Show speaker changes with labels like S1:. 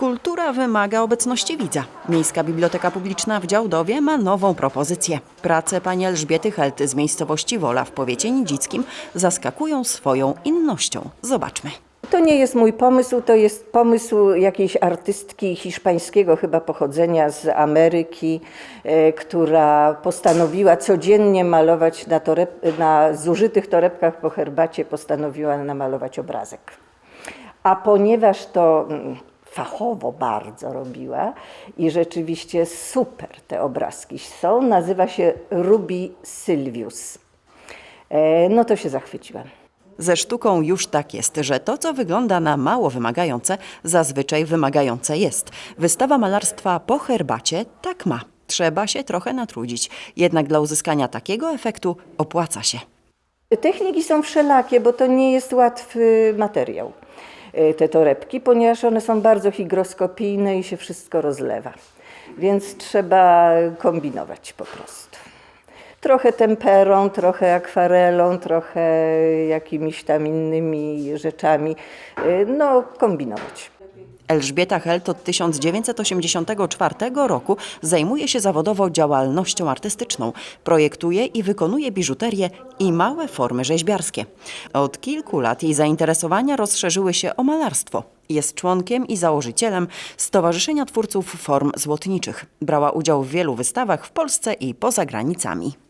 S1: Kultura wymaga obecności widza. Miejska Biblioteka Publiczna w Działdowie ma nową propozycję. Prace pani Elżbiety Helty z miejscowości Wola w powiecie nidzickim zaskakują swoją innością. Zobaczmy.
S2: To nie jest mój pomysł, to jest pomysł jakiejś artystki hiszpańskiego chyba pochodzenia z Ameryki, e, która postanowiła codziennie malować na, toreb, na zużytych torebkach po herbacie, postanowiła namalować obrazek. A ponieważ to mm, fachowo bardzo robiła i rzeczywiście super te obrazki są, nazywa się Ruby Sylvius. E, No to się zachwyciłam.
S1: Ze sztuką już tak jest, że to, co wygląda na mało wymagające, zazwyczaj wymagające jest. Wystawa malarstwa po herbacie tak ma. Trzeba się trochę natrudzić. Jednak dla uzyskania takiego efektu opłaca się.
S2: Techniki są wszelakie, bo to nie jest łatwy materiał, te torebki, ponieważ one są bardzo higroskopijne i się wszystko rozlewa. Więc trzeba kombinować po prostu. Trochę temperą, trochę akwarelą, trochę jakimiś tam innymi rzeczami. y, No, kombinować.
S1: Elżbieta Helt od 1984 roku zajmuje się zawodowo działalnością artystyczną. Projektuje i wykonuje biżuterię i małe formy rzeźbiarskie. Od kilku lat jej zainteresowania rozszerzyły się o malarstwo. Jest członkiem i założycielem Stowarzyszenia Twórców Form Złotniczych. Brała udział w wielu wystawach w Polsce i poza granicami.